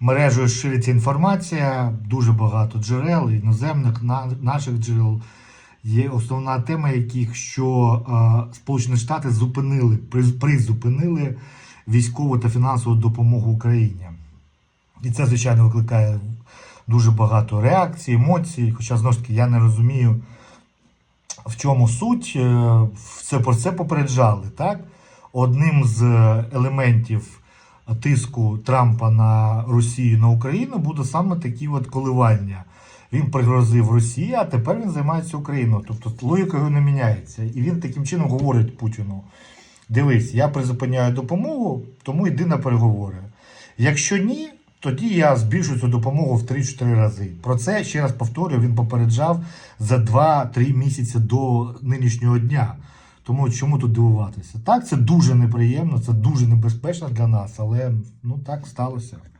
мережею шириться інформація, дуже багато джерел, іноземних, на- наших джерел. Є основна тема, яких що е, Сполучені Штати зупинили, призупинили військову та фінансову допомогу Україні. І це, звичайно, викликає дуже багато реакцій, емоцій. Хоча знову ж таки я не розумію, в чому суть. Е, Це про це попереджали. Так? Одним з елементів тиску Трампа на Росію на Україну буде саме такі от коливання. Він пригрозив Росії, а тепер він займається Україною. Тобто логіка його не міняється. І він таким чином говорить Путіну: дивись, я призупиняю допомогу, тому йди на переговори. Якщо ні, тоді я збільшу цю допомогу в 3-4 рази. Про це ще раз повторюю, він попереджав за 2-3 місяці до нинішнього дня. Тому чому тут дивуватися? Так, це дуже неприємно, це дуже небезпечно для нас, але ну так сталося.